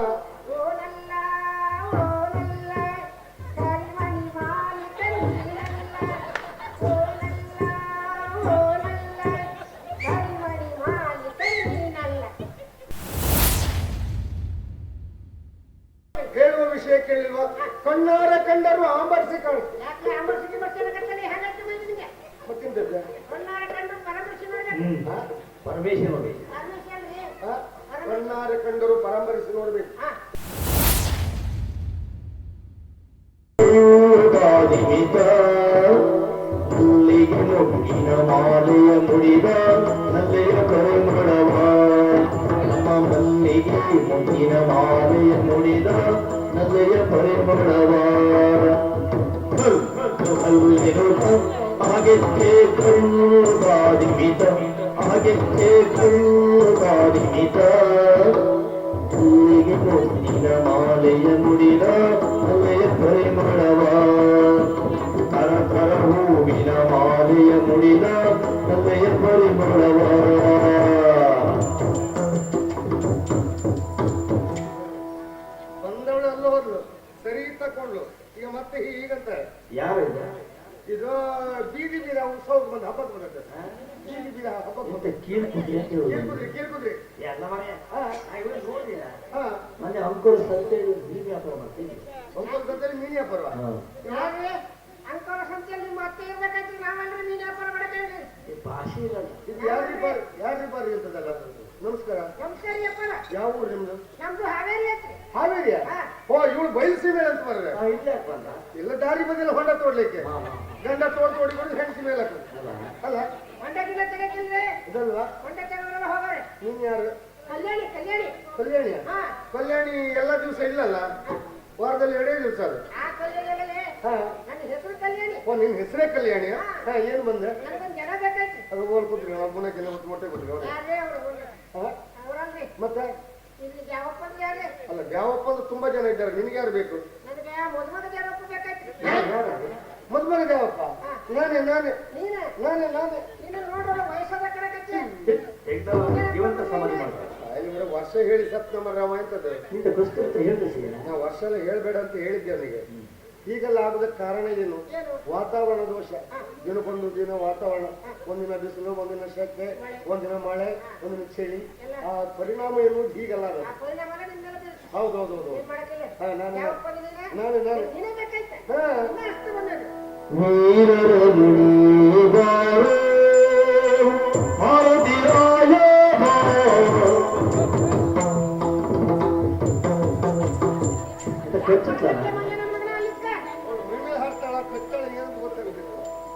Oh. அறிவித்தார் பிள்ளையும் இனமாலய முடிவார் நல்லைய கரைமடவார் நம்ம மல்லிகை இனமாலய முடிதார் நல்லைய பரிமடவார் அகத்தே கள்ளுதாதிமித அகத்தே கள்ளுதாதிமித பிள்ளையும் இனமாலய முடிதார் ಮುಡಿದ ಹೂವೆಯ ಪರಿಮಳವ ಬಂದವಳು ಅಲ್ಲ ಹೋದ್ಲು ಸರಿ ತಕೊಂಡ್ಲು ಈಗ ಮತ್ತೆ ಹೀಗಂತ ಯಾರು ಇದು ಬೀದಿ ಬೀರ ಉತ್ಸವ ಬಂದ ಬಂದದ್ದು ಬೀದಿ ಅಂತ ಕೇಳ್ಕೊಡ್ರಿ ಕೇಳ್ಕೊಡ್ರಿ ಎಲ್ಲ ಮನೆ ನೋಡಿಲ್ಲ ಮೊನ್ನೆ ಸಂತೆ ಬೀದಿ ವ್ಯಾಪಾರ ಮಾಡ್ತೀನಿ ಪರ್ವ ಅಂಕೋಲ ಸಂತೆಯಲ್ಲಿ ನಿಮ್ಮ ಅತ್ತೆ ಇರ್ಬೇಕಾಯ್ತು. ನಾವಲ್ರಿ ನೀನ್ ವ್ಯಾಪಾರ ಮಾಡಬೇಡ್ರಿ ಭಾಷೆ ಇರಲ್ಲ ಇದು ಯಾರ್ರಿ ಬಾರಿ ಯಾರ್ರಿ ಬಾರಿ ಅಂತದಲ್ಲ ನಮಸ್ಕಾರ. ನಮಸ್ಕಾರ ಯಾವ ಊರು ನಿಮ್ದು? ನಮ್ದು ಹಾವೇರಿ ಐತ್ರಿ. ಹಾವೇರಿಯ? ಹಾ. ಓ ಇವಳು ಬಯಲುಸೀಮೆ ಅಂತ ಬರ್ರೆ ಆ, ಇಲ್ಲೇ ಬಂದ. ಇಲ್ಲ ದಾರಿ ಬದಿಯಲ್ಲಿ ಹೊಂಡ ತೋಡ್ಲಿಕ್ಕೆ. ಹಾ, ಹಾ. ಗಂಡ ತೋಡ್ ತೋಡಿಕೊಂಡು ಹೆಂಡತಿ ಮೇಲೆ ಹಾಕೋದು. ಅಲ್ಲ. ಅಲ್ಲ. ತೆಗಕಿಲ್ರಿ ಇದಲ್ವಾ ಹೊಂಡ ಹೋಗ್ರಿ. ನೀನ್ ಯಾರು? ಕಲ್ಯಾಣಿ ಕಲ್ಯಾಣಿ. ಕಲ್ಯಾಣಿಯ? ಹಾ. ಕಲ್ಯಾಣಿ ಎಲ್ಲ ದಿವಸ ಇಲ್ಲಲ್ಲ? ವಾರದಲ್ಲಿ ಎರಡೇ ದಿವಸ ಅದು. ಆ ಕಲ್ಯಾಣಿಯಲ್ಲೇ ಹಾ ನನ್ನ ಹೆಸರು ಕಲ್ಯಾಣಿ. ಓ ನಿನ್ ಹೆಸರೇ ಕಲ್ಯಾಣಿ ಹಾ. ಏನ್ ಬಂದೆ? ನನಗೊಂದು ಜನ ಬೇಕಾಯ್ತು. ಅದು ಮೊಟ್ಟೆ ಕೊಟ್ರಿ ಯಾರೇ ಅವರು ಮತ್ತೆ? ಇಲ್ಲಿ ಯಾವಪ್ಪ ಯಾರೇ ಅಲ್ಲ ಗ್ಯಾವಪ್ಪ ಅಂದ್ರೆ ತುಂಬಾ ಜನ ಇದ್ದಾರೆ ನಿನ್ಗೆ ಯಾರು ಬೇಕು? ನನಗೆ ಮದುಮಗ ಯಾರಪ್ಪ ಬೇಕಾಯ್ತು. ಮದ್ಮಗ ದ್ಯಾವಪ್ಪ ನಾನೇ ನಾನೇ. ನೀನ? ನಾನೇ ನಾನೇ. ನಿನ್ನ ವಯಸ್ಸಾದ ಕಡಕತ್ತೆ ಜೀವಂತ ಸಮಾಧಿ ಮಾಡ್ತಾರೆ ಅಲ್ಲಿ ವರ್ಷ ಹೇಳಿ ಸತ್ ನಮ್ಮ ರಾಮ ಅಂತದ್ದು ವರ್ಷ ಎಲ್ಲ ಹೇಳ್ಬೇಡ ಅಂತ ಹೇಳಿದ್ದೆ ಅವನಿಗೆ. ಹೀಗೆಲ್ಲ ಲಾಭದ ಕಾರಣ ಏನು? ವಾತಾವರಣ ದೋಷ. ದಿನಕ್ಕೊಂದು ದಿನ ವಾತಾವರಣ. ಒಂದಿನ ಬಿಸಿಲು ಒಂದಿನ ಶೆಕೆ ಒಂದಿನ ಮಳೆ ಒಂದಿನ ಚಳಿ. ಆ ಪರಿಣಾಮ ಏನು? ಹೀಗೆಲ್ಲ. ಹೌದೌದೌದು. ಹಾ ನಾನು ನೀನ. ನಾನು ಹಾ.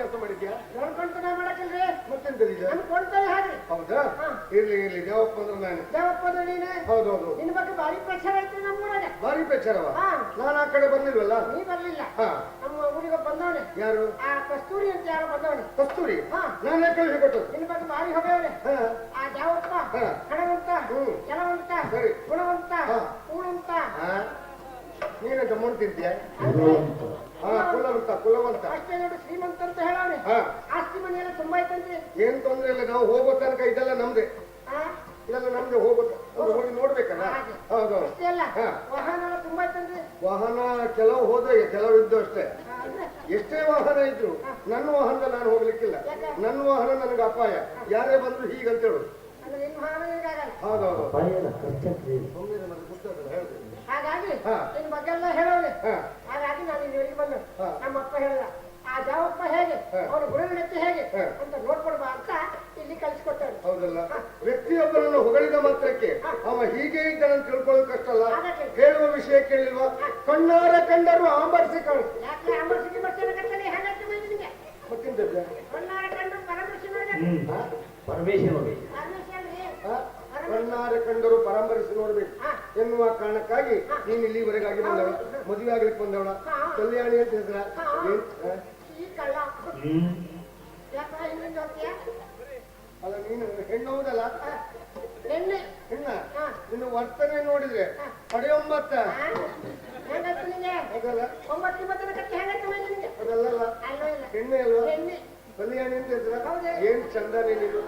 ಅಭ್ಯಾಸ ಮಾಡಿದ್ಯಾ? ನೋಡ್ಕೊಂತ ನಾ ಮಾಡಕ್ಕಿಲ್ರಿ. ಮತ್ತೆಂತದಿದೆ ನನ್ ಕೊಂಡ್ತಾನೆ ಹಾಗೆ. ಹೌದಾ? ಇರ್ಲಿ ಇರ್ಲಿ. ದೇವಪ್ಪ ಅಂದ್ರೆ ನಾನು. ದೇವಪ್ಪ ನೀನೆ? ಹೌದೌದು ನಿನ್ನ ಬಗ್ಗೆ ಬಾರಿ ಪ್ರಚಾರ ಐತ್ರಿ ನಮ್ಮೂರಾಗ ಭಾರಿ ಪ್ರಚಾರವ. ನಾನು ಆ ಕಡೆ ಬರ್ಲಿಲ್ವಲ್ಲ ನೀ ಬರ್ಲಿಲ್ಲ. ಹಾ. ನಮ್ಮ ಊರಿಗೆ ಬಂದವನೆ. ಯಾರು? ಆ ಕಸ್ತೂರಿ ಅಂತ ಯಾರು ಬಂದವನೆ. ಕಸ್ತೂರಿ? ಹಾ. ನಾನೇ ಕಳಿಸಿ ಕೊಟ್ಟು ನಿನ್ನ ಬಗ್ಗೆ ಭಾರಿ ಹೊಗೆಯವನೆ. ಹಾ. ಆ ಜಾವಪ್ಪ ಕಡವಂತ. ಕೆಲವಂತ ಸರಿ. ಗುಣವಂತ ಹಾ. ಕೂಣಂತ ಹಾ. ನೀನಂತ ಮುಂತಿದ್ಯ ಅಂದ್ರೆ ಕುಲವಂತ ಕುಲವಂತ. ಅಷ್ಟೇ ನೋಡಿ ಶ್ರೀಮಂತ ಅಂತ ಹೇಳವನೆ ಹಾ. ಆಸ್ತಿ ಮನೆ ಎಲ್ಲ ತುಂಬಾ ಐತಂತ್ರಿ ಏನ್ ತೊಂದ್ರೆ ಇಲ್ಲ ನಾವು ಹೋಗೋ ತನಕ ಇದೆಲ್ಲ ನಮ್ದೆ. ಆ? ಇದೆಲ್ಲ ನಮ್ಗೆ ಹೋಗುತ್ತೆ ಹೋಗಿ ನೋಡ್ಬೇಕಲ್ಲ? ಹೌದು. ಹೌದೌದು ಅಷ್ಟೇ ಅಲ್ಲ ಹಾ. ವಾಹನ ತುಂಬಾ ಐತಂತ್ರಿ ವಾಹನ ಕೆಲವು ಹೋದ್ರೆ ಕೆಲವು ಇದ್ದು ಅಷ್ಟೇ. ಅಂದ್ರೆ? ಎಷ್ಟೇ ವಾಹನ ಇದ್ರು ನನ್ನ ವಾಹನದ ನಾನು ಹೋಗ್ಲಿಕ್ಕಿಲ್ಲ. ನನ್ನ ವಾಹನ ನನಗೆ ಅಪಾಯ. ಯಾರೇ ಬಂದ್ರು ಹೀಗಂತ ಹೇಳು ಅಂದ್ರೆ ನಿನ್ನ ವಾಹನ ನನಗೆ ಹೌದೌದು ಹಾಗಾಗಿ ಹಾ. ನಿನ್ನ ಬಗ್ಗೆ ಎಲ್ಲ ಹೇಳೋನೆ ಹಾ. ಹಾಗಾಗಿ ನಾನು ಇಲ್ಲಿವರೆಗೆ ಬಂದು ಹಾ. ನಮ್ಮ ಅಪ್ಪ ಹೇಳಿದ ಆ ಜಾವಪ್ಪ ಹೇಗೆ? ಹಾ. ಅವನ ಹೇಗೆ? ಹಾ. ಅಂತ ನೋಡ್ಕೊಡ್ಬಾ ಅಂತ ಇಲ್ಲಿ ಕಳಿಸ್ಕೊಟ್ಟಾರೆ ಹೌದಲ್ಲ? ವ್ಯಕ್ತಿಯೊಬ್ಬರನ್ನು ಹೊಗಳಿದ ಮಾತ್ರಕ್ಕೆ ಅವ ಹೀಗೆ ಇದ್ದಾನೆ ಅಂತ ತಿಳ್ಕೊಳ್ಳೋದು ಕಷ್ಟ ಅಲ್ಲ. ಹೇಳುವ ವಿಷಯ ಕೇಳಿಲ್ವಾ? ಕಣ್ಣಾರ ಕಂಡರು ಆಂಬರಿಸಿ ಕಾಣ. ಯಾಕೆ ಅಂಬರ್ಸಿಗೆ ಬರ್ತಾನೆ ಕಟ್ಟಲೆ ಹೇಗಾಯ್ತು ಮೈ ನಿಮಗೆ. ಹ್ಮ್. ಪರಮೇಶ್ವರ ನೋಡಿ ಪರಮೇಶ್ವರ. ಕಣ್ಣಾರ ಕಂಡರು ಪರಾಮರಿಸಿ ನೋಡ್ಬೇಕು. ಎನ್ನುವ ಕಾರಣಕ್ಕಾಗಿ ನೀನ್ ಇಲ್ಲಿವರೆಗಾಗಿ ಬಂದವಳ. ಮದುವೆ ಆಗ್ಲಿಕ್ಕೆ ಬಂದವಳ. ಕಲ್ಯಾಣಿ ಅಂತ ಹೆಸರ. ಅಲ್ಲ ನೀನು ಹೆಣ್ಣು ಹೌದಲ್ಲ? ಹೆಣ್ಣ. ಹಾ. ನಿನ್ನ ವರ್ತನೆ ನೋಡಿದ್ರೆ ಪಡೆಯೊಂಬತ್ತ ಒಂಬತ್ತ ಅದಲ್ಲ ಹೆಣ್ಣೆ ಅಲ್ವಾ? ಹೆಣ್ಣೆ. ಕಲ್ಯಾಣಿ ಅಂತ ಹೆಸರ. ಏನ್ ಚಂದ ನೀನು?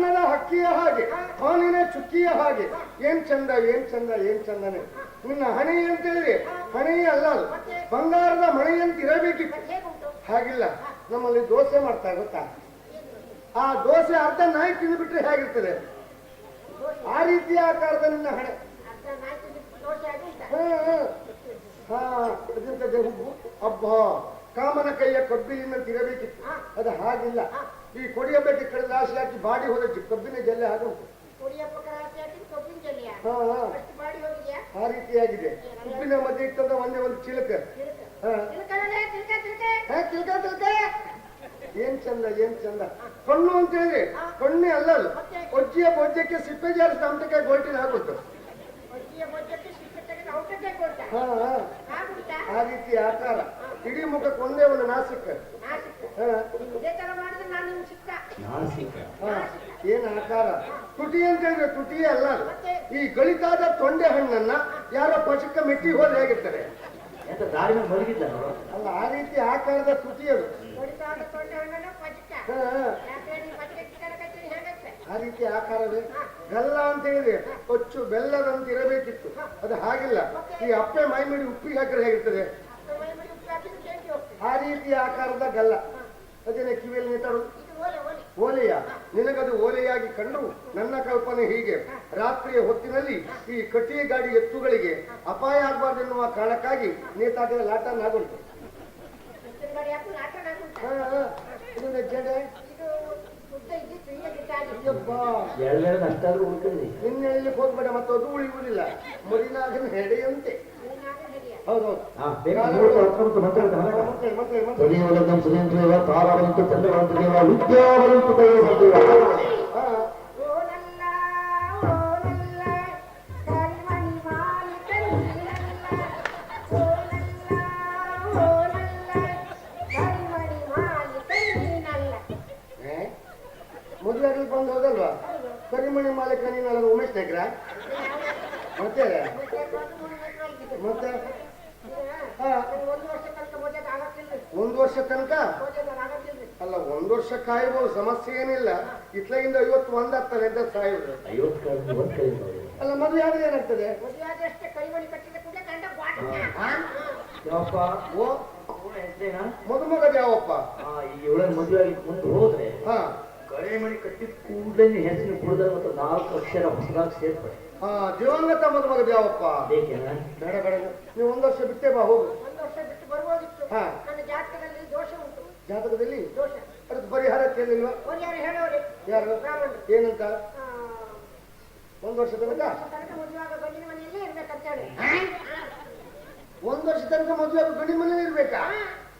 ಬಣ್ಣದ ಹಕ್ಕಿಯ ಹಾಗೆ ಹಾಲಿನ ಚುಕ್ಕಿಯ ಹಾಗೆ, ಏನ್ ಚಂದ ಏನ್ ಚಂದ, ಏನ್ ಚಂದನೆ. ನಿನ್ನ ಹಣೆ ಅಂತ ಹೇಳಿ ಹಣೆ ಅಲ್ಲ ಬಂಗಾರದ ಮಣೆಯಂತಿರಬೇಕಿತ್ತು. ಹಾಗಿಲ್ಲ, ನಮ್ಮಲ್ಲಿ ದೋಸೆ ಮಾಡ್ತಾ ಗೊತ್ತಾ? ಆ ದೋಸೆ ಅರ್ಧ ನಾಯಿ ತಿಂದ್ಬಿಟ್ರೆ ಹೇಗಿರ್ತದೆ? ಆ ರೀತಿಯ ಆಕಾರದ ನಿನ್ನ ಹಣೆ. ಹುಬ್ಬು. ಅಬ್ಬ, ಕಾಮನ ಕೈಯ ಕಬ್ಬಿಲಿನ ತಿರಬೇಕಿತ್ತು ಅದು ಹಾಗಿಲ್ಲ. ಈ ಕೊಡಿಯ ಬಗ್ಗೆ ಕಡೆ ಆಸೆ ಹಾಕಿ ಬಾಡಿ ಹೋದ ಕಬ್ಬಿನ ಜಲ್ಲೆ ಹಾಗುಂಟು ಕುಡಿಯಪ್ಪ ಕರಾಚಿ ಹಾಕಿ ಕಬ್ಬಿನ ಜಲ್ಲಿಯ ಹಾ ಹಾ. ಬಾಡಿ ಹೋಗಿದ್ಯಾ? ಆ ರೀತಿಯಾಗಿದೆ. ಉಪ್ಪಿನ ಮಧ್ಯೆ ಇಟ್ಟಂತ ಒಂದೇ ಒಂದು ಚಿಲಕ. ಏನ್ ಚಂದ ಏನ್ ಚಂದ. ಕಣ್ಣು ಅಂತ ಹೇಳಿ ಕಣ್ಣೆ ಅಲ್ಲ ಕೊಜ್ಜಿಯ ಒಜ್ಜಿಯ ಬೊಜ್ಜಕ್ಕೆ ಸಿಪ್ಪೆ ಜಾರಿಸಿದ ಅಮಟಕಾಯಿ ಗೋಲ್ಟಿನ ಆಗುತ್ತೆ ಆ ರೀತಿ ಆಕಾರ. ಇಡೀ ಮುಖಕ್ಕೆ ಒಂದೇ ಒಂದು ನಾಸಿಕ. ಏನ್ ಆಕಾರ? ತುಟಿ ಅಂತ ಹೇಳಿದ್ರೆ ತುಟಿಯೇ ಅಲ್ಲ. ಈ ಗಳಿತಾದ ತೊಂಡೆ ಹಣ್ಣನ್ನ ಯಾರೋ ಪಶುಕ ಮೆಟ್ಟಿ ಹೋದ್ರೆ ಹೇಗಿರ್ತಾರೆ ಅಲ್ಲ ಆ ರೀತಿ ಆಕಾರದ ತುಟಿ ಅದು ಆ ರೀತಿ ಆಕಾರವೇ? ಗಲ್ಲ ಅಂತ ಹೇಳಿದ್ರೆ ಕೊಚ್ಚು ಬೆಲ್ಲದಂತ ಇರಬೇಕಿತ್ತು ಅದು ಹಾಗಿಲ್ಲ. ಈ ಅಪ್ಪೆ ಮೈ ಮಾಡಿ ಉಪ್ಪಿಗೆ ಹಾಕಿದ್ರೆ ಹೇಗಿರ್ತದೆ ಮೈ ಮಾಡಿ ಉಪ್ಪು ಹಾಕಿದ್ರೆ ಜೇಂಟಿ ಹೋಗ್ತದೆ ಆ ರೀತಿಯ ಆಕಾರದ ಗಲ್ಲ. ಅದೇನೆ ಕಿವಿಯಲ್ಲಿ ನೇತಾಡು ಓಲೆಯ? ನಿನಗದು ಓಲೆಯಾಗಿ ಕಂಡು ನನ್ನ ಕಲ್ಪನೆ ಹೀಗೆ. ರಾತ್ರಿಯ ಹೊತ್ತಿನಲ್ಲಿ ಈ ಕಟ್ಟಿಗೆ ಗಾಡಿ ಎತ್ತುಗಳಿಗೆ ಅಪಾಯ ಆಗಬಾರ್ದೆನ್ನುವ ಕಾರಣಕ್ಕಾಗಿ ನೇತಾಕಿದ ಲಾಟ ನಾಗುಂಟು ಎಲ್ಲರೂ ಅಷ್ಟಾದ್ರೂ ಉಳ್ಕೊಂಡಿ ನಿನ್ನೆ ಹೋಗ್ಬೇಡ ಮತ್ತು ಅದು ಉಳಿಯುವುದಿಲ್ಲ. ಮರಿನಾಗನ ಹೆಡೆಯಂತೆ. ನೀನಾಗ ಹಿರಿಯ ಹೌದೌದು ಹಾ ಬೇಗ. ಐವತ್ತು ಕೈ ಅಲ್ಲ ಮದುವೆ ಆದ್ರೆ ಏನಾಗ್ತದೆ? ಮದುವೆ ಆದಷ್ಟೇ ಕೈಮಣಿ ಕಟ್ಟಿದ ಕೂಡಲೇ ಗಂಡ. ಗ್ವಾಟ ಯಾವಪ್ಪ? ಓ ಮದುಮಗದ ಯಾವಪ್ಪ? ಈ ಏಳರ ಮದುವೆ ಆಗಿ ಮುಂದೆ ಹೋದ್ರೆ ಹಾ. ಕಡೆ ಮಣಿ ಕಟ್ಟಿದ ಕೂಡಲೇ ಹೆಸರು ಕುಡಿದ್ರೆ ಮತ್ತು ನಾಲ್ಕು ಅಕ್ಷರ ಹೊಸದಾಗಿ ಸೇರ್ಪಡೆ. ಹಾ ದಿವಂಗತ ಮದುಮಗದ ಯಾವಪ್ಪ? ಬೇಕೇನ? ಬೇಡ ಬೇಡ. ನೀವು ಒಂದ್ ವರ್ಷ ಬಿಟ್ಟೆ ಬಾ ಹೋಗು. ಒಂದು ವರ್ಷ ಬಿಟ್ಟು ಬರ್ಬೋದಿತ್ತು ಹಾ. ನನ್ನ ಜಾತಕದಲ್ಲಿ ದೋಷ ಉಂಟು. ಜಾತಕದಲ್ಲಿ? ದೋಷ. ಅದಕ್ಕೆ ಪರಿಹಾರ ಕೇಳಿಲ್ವಾ? ಅವ್ರು ಯಾರು ಹೇಳೋರಿ. ಯಾರು? ಬ್ರಾಹ್ಮಣರು ಏನಂತ ಆ, ಒಂದ್ ವರ್ಷ ತನಕ ವರ್ಷ ತನಕ ಮದುವೆ ಆಗ ಗಂಡಿನ ಮನೆಯಲ್ಲೇ ಇರ್ಬೇಕಂತ ತನಕ? ಒಂದ್ ವರ್ಷ ತನಕ ಮದುವೆ ಗಂಡಿನ ಮನೇಲಿ ಇರ್ಬೇಕಾ?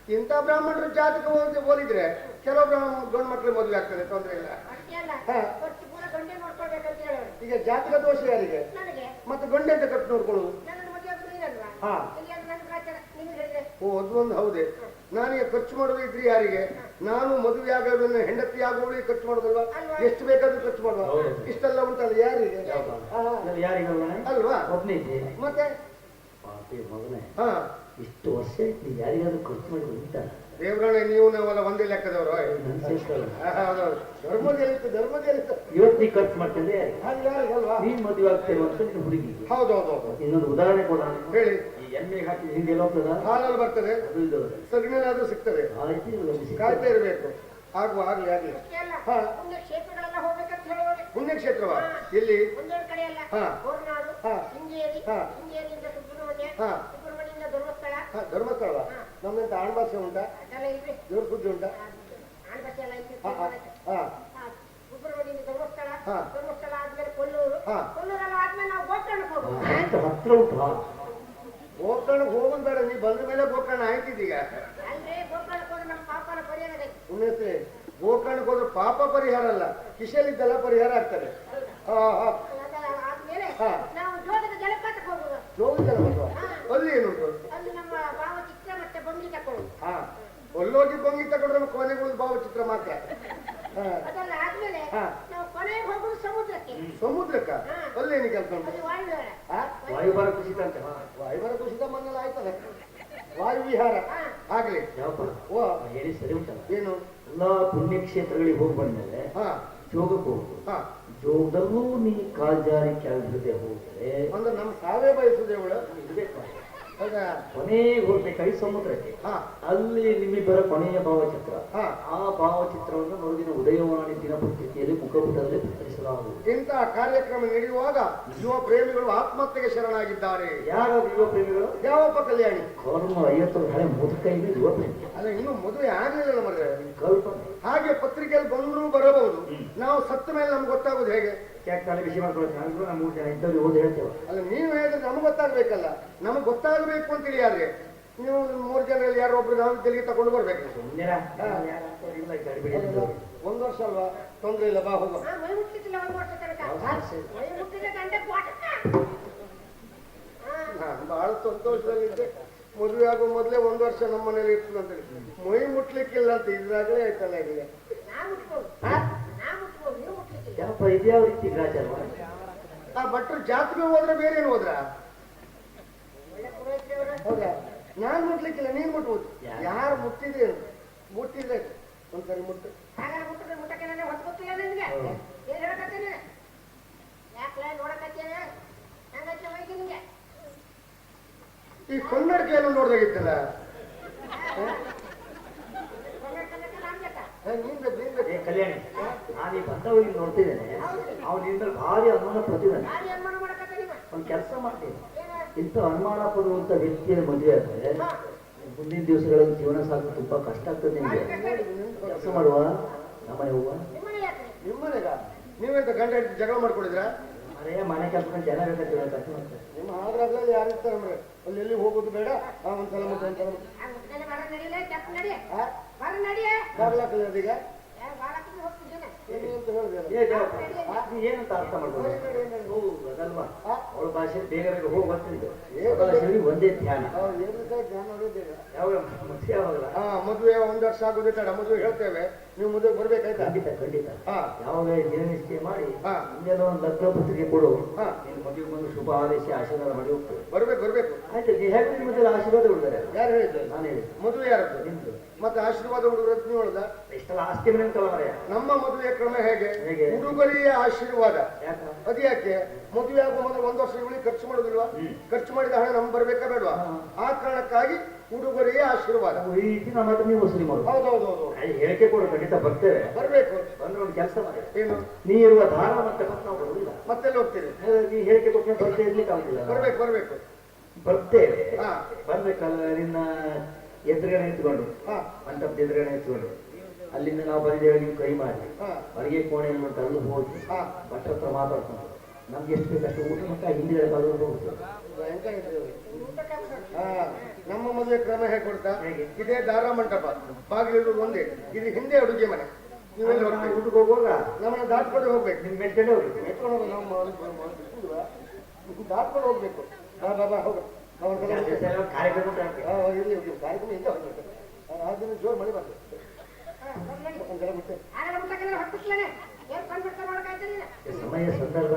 ಇಂಥ ಬ್ರಾಹ್ಮಣರು ಜಾತಕ ಓದಿ ಓದಿದ್ರೆ ಕೆಲವು ಬ್ರಾಹ್ಮಣ ಗಂಡು ಮಕ್ಳು ಮದುವೆ ಆಗ್ತದೆ ತೊಂದ್ರೆ ಇಲ್ಲ. ಈಗ ಜಾತಕ ದೋಷ ಯಾರಿಗೆ? ಮತ್ತೆ ಗಂಡೆ ಅಂತ ಕಟ್ಟು ನೋಡ್ಕೊಳ್ಳೋದು ಹಾ. ಇಲ್ಲಿ ಅದು ನನ್ನ ಗ್ರಾಚಾರ ನಿಮ್ಗೆ ಹೇಳಿದ್ರೆ ಓ ಅದೊಂದು ಹೌದೇ. ನಾನೀಗ ಖರ್ಚು ಮಾಡೋದು ಇದ್ರಿ ಯಾರಿಗೆ? ನಾನು ಮದುವೆ ಆಗೋದನ್ನ ಹೆಂಡತಿ ಆಗೋಳಿ ಖರ್ಚು ಮಾಡೋದಲ್ವಾ? ಎಷ್ಟು ಬೇಕಾದ್ರೂ ಖರ್ಚು ಮಾಡುವ. ಇಷ್ಟೆಲ್ಲ ಉಂಟಲ್ಲ ಯಾರಿಗೆ? ಅಲ್ವಾ? ಮತ್ತೆ? ಪಾಪಿ ಮಗನೇ. ಹಾ. ಇಷ್ಟು ವರ್ಷ ಯಾರಿಗಾದ್ರೂ ಖರ್ಚು ಮಾಡಿ ಉಂಟ ದೇವರಾಣೆ ನೀವು ನಾವೆಲ್ಲ ಒಂದೇ ಲೆಕ್ಕದವರು. ಧರ್ಮದಲ್ಲಿ ಧರ್ಮದಲ್ಲಿ ಇವತ್ತು ನೀವು ಖರ್ಚು ಯಾರಿಗಲ್ವಾ? ನೀನ್ ಮದುವೆ ಆಗ್ತಿರುವಂತ ನಿನ್ನ ಹುಡುಗಿಗೆ. ಹೌದೌದೌದು ಇನ್ನೊಂದು ಉದಾಹರಣೆ ಕೊಡೋಣ. ಹೇಳಿ. ಈ ಎಣ್ಣೆಗೆ ಹಾಕಿ ಹಿಂಗೆ ಎಲ್ಲ ಹೋಗ್ತದ ಹಾಲಲ್ಲಿ ಬರ್ತದೆ. ಅದು ಇದು ಸಿಗ್ತದೆ. ಆಯ್ತು ಇದು. ಕಾಯ್ತಾ ಇರಬೇಕು. ಆಗುವ ಆಗ್ಲಿ ಆಗ್ಲಿ. ಎಲ್ಲ ಹಾ. ಹೋಗ್ಬೇಕಂತ ಪುಣ್ಯಕ್ಷೇತ್ರವ ಇಲ್ಲಿ ಒಂದೆರಡು ಕಡೆ ಅಲ್ಲ ಹಾ. ಹೋರ್ನಾಡು ಹಾ. ಶೃಂಗೇರಿ ಹಾ. ಶೃಂಗೇರಿಯಿಂದ ಸುಬ್ರಹ್ಮಣ್ಯ ಹಾ. ಸುಬ್ರಹ್ಮಣ್ಯದಿಂದ ಧರ್ಮಸ್ಥಳ. ಹಾ, ಧರ್ಮಸ್ಥಳ. ನಮ್ಮಂತ ಆಣ್ಭಾಷೆ ಉಂಟಾ? ಅದೆಲ್ಲ ಇಲ್ರಿ ದೇವ್ರ ಪೂಜೆ ಉಂಟಾ? ಆಳ್ಬಾಸಿ ಎಲ್ಲ ಹಾ, ಹಾ, ಹಾ. ಹಾ, ಸುಬ್ರಹ್ಮಣ್ಯದಿಂದ ಧರ್ಮಸ್ಥಳ ಹಾ. ಧರ್ಮಸ್ಥಳ ಆದ್ಮೇಲೆ ಕೊಲ್ಲೂರು. ಹಾ. ಕೊಲ್ಲೂರೆಲ್ಲ ಆದ್ಮೇಲೆ ನಾವು ಗೋಕರ್ಣಕ್ಕೆ ಹೋಗೋದು ಅಂತ ಹತ್ರ ಉಂಟಾ. ಗೋಕರ್ಣಕ್ಕೆ ಹೋಗೋದು ಬೇಡ ನೀ ಬಂದ ಮೇಲೆ ಗೋಕರ್ಣ ಆಯ್ತಿದ್ದೀಗ ಪುಣ್ಯತ್ರಿ ಗೋಕರ್ಣಕ್ಕೆ ಹೋದ್ರೆ ಪಾಪ ಪರಿಹಾರ ಅಲ್ಲ ಕಿಶಲಿದ್ದೆಲ್ಲ ಪರಿಹಾರ ಆಗ್ತದೆ. ಹಾ ಹಾ. ಹಾ. ನಾವು ಜೋಗದ ಜಲಪಾತಕ್ಕೆ ಹೋಗುದು ಜೋಗಿದ್ದಲ್ಲ ಬರುವ ಅಲ್ಲಿ ಏನುಂಟು ಅಲ್ಲಿ ನಮ್ಮ ಭಾವಚಿತ್ರ ಮತ್ತೆ ಬಂಗಿ ತಕೊಳ್ಳೋದು ಹಾ ಒಲ್ಲೋಗಿ ಬಂಗಿ ತಗೊಂಡ್ರೆ ನಮ್ಮ ಕೊನೆಗೆ ಒಂದು ಭಾವಚಿತ್ರ ಮಾತ್ರ ಹಾ ಅದೆಲ್ಲ ಆದ್ಮೇಲೆ ಹಾ. ನಾವು ಕೊನೆಗೆ ಹೋಗುದು ಸಮುದ್ರಕ್ಕೆ ಸಮುದ್ರಕ್ಕ ಹಾ. ಅಲ್ಲೇನು ಕೆಲಸ ಉಂಟು ಅಲ್ಲಿ ವಾಯುವಿಹಾರ ಹಾ ವಾಯುಭಾರ ಕುಸಿತ ಅಂತ ವಾಯುವರ ಕುಸಿತ ಮನೆಲ್ಲ ಆಯ್ತದೆ ವಾಯು ವಿಹಾರ ಆಗ್ಲಿ ಯಾವಪ್ಪ ಓ ಹೇಳಿ ಸರಿ ಉಂಟಲ್ಲ ಏನು ಎಲ್ಲಾ ಪುಣ್ಯಕ್ಷೇತ್ರಗಳಿಗೆ ಹೋಗಿ ಬಂದ್ಮೇಲೆ ಹಾ. ಜೋಗಕ್ಕೆ ಹೋಗುದು ಹಾ. ಜೋಗದಲ್ಲೂ ನೀ ಕಾಲ್ಜಾರಿ ಕೆಳಗಿಡದೆ ಹೋದ್ರೆ ಅಂದ್ರೆ ನಮ್ಮ ಸಾವೇ ಬಯಸುದೇ ಇರಬೇಕು ಇರ್ಬೇಕು. ಹೌದಾ ಕೊನೆಗೆ ಕೈ ಸಮುದ್ರಕ್ಕೆ ಹಾ. ಅಲ್ಲಿ ನಿಮ್ಮಿಬ್ಬರ ಕೊನೆಯ ಭಾವಚಿತ್ರ. ಹಾ. ಆ ಭಾವಚಿತ್ರವನ್ನು ಮರುದಿನ ಉದಯವಾಣಿ ದಿನಪತ್ರಿಕೆಯಲ್ಲಿ ಮುಖಪುಟದಲ್ಲಿ ಪ್ರಕಟಿಸಲಾಗುವುದು. ಇಂತಹ ಕಾರ್ಯಕ್ರಮ ನಡೆಯುವಾಗ ಯುವ ಪ್ರೇಮಿಗಳು ಆತ್ಮಹತ್ಯೆಗೆ ಶರಣಾಗಿದ್ದಾರೆ. ಯಾರು ಯುವ ಪ್ರೇಮಿಗಳು? ಯಾವಪ್ಪ ಕಲ್ಯಾಣಿ? ಕರ್ಮ ಐವತ್ತು ಹಳೆ ಮುದುಕೈದು ಯುವ ಪ್ರೇಮಿ ಅಲ್ಲ ಇನ್ನು ಮದುವೆ ಆಗಲಿಲ್ಲ ನಮಗೆ ಕಲ್ಪನೆ. ಹಾಗೆ ಪತ್ರಿಕೆಯಲ್ಲಿ ಬಂದರೂ ಬರಬಹುದು. ನಾವು ಸತ್ತ ಮೇಲೆ ನಮ್ಗೆ ಗೊತ್ತಾಗೋದು ಹೇಗೆ? ಯಾಕೆ ತಲೆ ಬಿಸಿ ಮಾಡ್ಕೊಳ್ತೀವಿ ಅಂದ್ರೂ ನಾವು ಮೂರು ಜನ ಇದ್ದವ್ರು ಓದಿ ಹೇಳ್ತೇವೆ. ಅಲ್ಲ ನೀವು ಹೇಳಿದ್ರೆ ನಮ್ಗೆ ಗೊತ್ತಾಗ್ಬೇಕಲ್ಲ. ನಮಗೆ ಗೊತ್ತಾಗಬೇಕು ಅಂತ ಯಾರಿಗೆ ನೀವು ಮೂರು ಜನರಲ್ಲಿ ಯಾರೋ ಒಬ್ರು ನಾವು ಜಲ್ಲಿಗೆ ತಗೊಂಡು ಬರ್ಬೇಕು. ಒಂದ್ ಇಲ್ಲ ಗಡಿಬಿಡಿ ಒಂದು ವರ್ಷ ಅಲ್ವಾ? ತೊಂದ್ರೆ ಇಲ್ಲ ಬಾ ಹೋಗ. ನಾನು ಬಹಳ ಸಂತೋಷದಲ್ಲಿದ್ದೆ ಮದುವೆ ಆಗೋ ಮೊದಲೇ ಒಂದು ವರ್ಷ ನಮ್ಮ ಮನೇಲಿ ಇರ್ತದೆ ಅಂತ ಹೇಳಿ. ಮೈ ಮುಟ್ಲಿಕ್ಕಿಲ್ಲ ಅಂತ ಇದ್ರಾಗಲೇ ಆಯ್ತಲ್ಲ ಈಗ ಇದ್ಯಾವ ರೀತಿ ಭಟ್ರು ಜಾತ್ರೆ ಹೋದ್ರೆ ಬೇರೆ ಏನು ಹೋದ್ರ? ಹೌದಾ? ನಾನ್ ಮುಟ್ಲಿಕ್ಕಿಲ್ಲ ನೀನ್ ಮುಟ್ಬೋದು. ಯಾರು? ಮುಟ್ಟಿದ್ರೆ ಏನು? ಮುಟ್ಟಿದ್ರೆ ಒಂದ್ಸರಿ ಮುಟ್ಟು. ಈ ಕನ್ನಡಕ ಏನು ನನಗೆ ಏ ಕಲ್ಯಾಣಿ ನಾನು ಈ ಬಂದವರಿಗೆ ನೋಡ್ತಿದ್ದೇನೆ. ಅವನಿಂದ ಭಾರಿ ಅನುಮಾನ ಪಡ್ತಿದ್ದಾನೆ. ಒಂದು ಕೆಲಸ ಮಾಡ್ತೀನಿ. ಇಂಥ ಅನುಮಾನ ಪಡುವಂತ ವ್ಯಕ್ತಿಯ ಮದುವೆ ಆದ್ರೆ ಮುಂದಿನ ದಿವಸಗಳಲ್ಲಿ ಜೀವನ ಸಾಕು ತುಂಬಾ ಕಷ್ಟ ಆಗ್ತದೆ ನಿಮಗೆ. ಕೆಲಸ ಮಾಡುವ? ನಮ್ಮನೆ ಹೋಗುವ ನಿಮ್ಮನೆ ಯಾಕೆ? ನಿಮ್ಮನೆಗ? ನೀವೆಂತ ಗಂಡ ಜಗಳ ಮಾಡ್ಕೊಂಡಿದ್ರ ಅರೇ ಮನೆ ಕೆಲಸ ಜನ ಬೇಕಾಗ್ತದೆ ನಿಮ್ಮ ಆದ್ರೆ ಯಾರು ಇರ್ತಾರೆ ಅಲ್ಲಿ ಎಲ್ಲಿ ಹೋಗೋದು ಬೇಡ? ಆ ಒಂದ್ಸಲ ಮುಟ್ಟು ಒಂದ್ಸಲ ಮುಟ್ಟು. ಆ ಬರ ನಡಿ. ಆ? ಬರ ನಡಿಯೇ ಬರ್ಲಾಕಲ್ಲ ಅದೀಗ ಏ ಬಾಳಕ್ಕೆ ಹೋಗ್ತಿದ್ದೇನೆ. ಏನು ಅಂತ ಹೇಳಿದೆ ಏ ದೇವ, ನೀ ಏನಂತ ಅರ್ಥ ಮಾಡ್ಕೊಂಡು? ಅದಲ್ವಾ? ಭಾಷೆ ಬೇಗ ಬೇಗ ಹೋಗಿ ಬರ್ತಿದ್ದು ಭಾಷೆಯಲ್ಲಿ ಒಂದೇ ಧ್ಯಾನ. ಯಾವಾಗ ಮತ್ತೆ ಯಾವಾಗಲ್ಲ? ಹಾ ಮದುವೆ ಒಂದ್ ವರ್ಷ ಆಗೋದೇ ತಡ ಮದುವೆ ಹೇಳ್ತೇವೆ. ನೀವು ಮದುವೆ ಬರ್ಬೇಕಾಯ್ತಾ? ಖಂಡಿತ ಖಂಡಿತ. ಹಾ. ಯಾವಾಗ ನಿಶ್ಚಯ ಮಾಡಿ ಹಾ. ಹಿಂಗೆಲ್ಲ ಒಂದು ಲಗ್ನ ಪತ್ರಿಕೆ ಕೊಡು. ಹಾ. ಮದುವೆ ಬಂದು ಶುಭ ಆದೇಶ ಆಶೀರ್ವಾದ ಮಾಡಿ ಹೋಗ್ತೇವೆ. ಬರ್ಬೇಕು ಬರ್ಬೇಕು. ಆಯ್ತು ನೀ ಹೇಗೆ ಮಧ್ಯೆ ಆಶೀರ್ವಾದ ಹುಡುಗರೆ ಯಾರು ಹೇಳಿದ್ರು ನಾನು ಹೇಳಿ ಮದುವೆ ಯಾರದ್ದು? ನಿಮ್ದು ಮತ್ತೆ ಆಶೀರ್ವಾದ ಹುಡುಗರು ನೀವು ಹೇಳ್ದ? ಇಷ್ಟೆಲ್ಲ ಆಸ್ತಿ ಮನೆ ನಮ್ಮ ಮದುವೆ ಕ್ರಮ ಹೇಗೆ? ಹೇಗೆ? ಉಡುಗೊರೆಯ ಆಶೀರ್ವಾದ. ಯಾಕ? ಅದ್ಯಾಕೆ? ಮದುವೆ ಆಗುವ ಮೊದಲು ಒಂದ್ ವರ್ಷ ಖರ್ಚು ಮಾಡುದಿಲ್ವಾ? ಖರ್ಚು ಮಾಡಿದ ಹಣ ನಮ್ಗೆ ಬರ್ಬೇಕಾ ಬೇಡವಾ? ಆ ಕಾರಣಕ್ಕಾಗಿ ಉಡುಗೊರೆಯೇ ಆಶೀರ್ವಾದ. ರೀತಿ ನಮ್ಮ ಹತ್ರ ನೀವು ವಸೂಲಿ ಮಾಡುವ ಹೌದೌದೌದು. ಹೇಳಿಕೆ ಕೊಡು ಖಂಡಿತ ಬರ್ತೇವೆ. ಬರ್ಬೇಕು. ಬಂದ್ರೆ ಒಂದು ಕೆಲಸ ಮಾಡಿ. ಏನು? ನೀ ಇರುವ ಧಾರ ಮತ್ತೆ ಮತ್ತೆ ನಾವು ಬರುವುದಿಲ್ಲ. ಮತ್ತೆಲ್ಲ ಹೋಗ್ತೀರಿ? ನೀ ಹೇಳಿಕೆ ಕೊಟ್ಟು ಬರ್ತೇ ಇರ್ಲಿಕ್ಕೆ ಆಗುದಿಲ್ಲ. ಬರ್ಬೇಕು ಬರ್ಬೇಕು. ಬರ್ತೇವೆ. ಹಾ. ಬರ್ಬೇಕಲ್ಲ ನಿನ್ನ ಎದುರುಗಡೆ ನಿಂತ್ಕೊಂಡು ಹಾ. ಮಂಟಪದ ಎದುರುಗಡೆ ನಿಂತ್ಕೊಂಡು ಅಲ್ಲಿಂದ ನಾವು ಬಂದಿದ್ದೇವೆ ನೀವು ಕೈ ಮಾಡಿ. ಹಾ. ಅಡಿಗೆ ಕೋಣೆ ಅಂತ ಅಲ್ಲಿ ಹೋಗಿ. ಹಾ. ಭಟ್ರ ಹತ್ರ ಮಾತಾಡ್ಕೊಂಡು. ನಮ್ಗೆ ಎಷ್ಟು ಬೇಕಷ್ಟು ಊಟ ಮತ್ತೆ ಹಿಂದಿನ ಕಾಲದಲ್ಲಿ. ಹಾ ನಮ್ಮ ಮದುವೆ ಕ್ರಮ ಹೇಗೆ ಕೊಡ್ತಾ? ಹೇಗೆ? ಇದೇ ದಾರ ಮಂಟಪ. ಬಾಗಿಲು ಒಂದೇ. ಇದು ಹಿಂದೆ ಅಡುಗೆ ಮನೆ. ನೀವೆಲ್ಲ ಊಟಕ್ಕೆ ಹೋಗುವಾಗ? ನಮ್ಮನ್ನ ದಾಟ್ಕೊಂಡು ಹೋಗ್ಬೇಕು. ನಿಮ್ ಮೆಟ್ಕೊಂಡು ಹೋಗಿ ಎತ್ಕೊಂಡು ಹೋಗಿ ನಾವು ಮಾಡಿ- ಮಾಡಿ- ಮಾಡಿ- ದಾಟ್ಕೊಂಡು ಹೋಗ್ಬೇಕು. ಬಾ ಬಾ ಬಾ ಹೋಗ. ಕಾರ್ಯಕ್ರಮ ಉಂಟು. ಇಂದ ಹೋಗ್ಬೇಕು. ಆ ದಿನ ಜೋರ್ ಮಳೆ ಬರ್ತದೆ ಸಮಯ ಸಂದರ್ಭ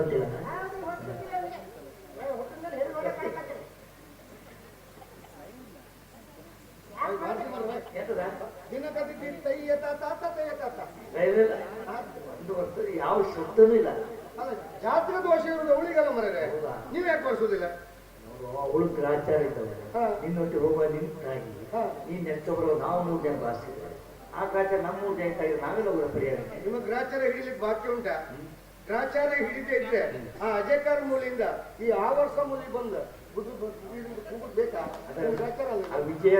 ವರ್ಷ ಯಾವ ಶಬ್ದನೂ ಇಲ್ಲ. ಅಲ್ಲ ಜಾತ್ರೆ ದೋಷ ಅವಳಿಗೆಲ್ಲ ಹೌದಾ? ನೀವ್ ಯಾಕೆ ಬರ್ಸೋದಿಲ್ಲ ಅವಳು ಗ್ರಾಚಾರ ಇದ್ದವಳು ಹಾ. ನಿನ್ನೊಟ್ಟಿಗೆ ಹೋಗುವ ನಿಂತಾಗಿ ತಾಯಿ. ಹಾ. ನೀನ್ ನೆಕ್ಸ್ಟ್ ಬರೋ ನಾವು ಮೂರು ಜನ ಬಾರಿಸಿದ್ರೆ ಆ ಗ್ರಾಚಾರ ನಮ್ಮ ಉಂಟು ಹೇಳ್ತಾ ಇದ್ರು ನಾವೆಲ್ಲ ಕೂಡ ಸರಿಯಾಗುತ್ತೆ ನಿಮ್ಮ ಗ್ರಾಚಾರ ಹಿಡಿಲಿಕ್ಕೆ ಬಾಕಿ ಉಂಟ? ಗ್ರಾಚಾರ ಹಿಡಿದೇ ಇದ್ರೆ ಆ ಅಜಯಕಾರ ಮೂಲಿಂದ ಈ ಆವರ್ಸ ಮೂಲಿ ಬಂದ ಬೇಕಾ ವಿಜಯ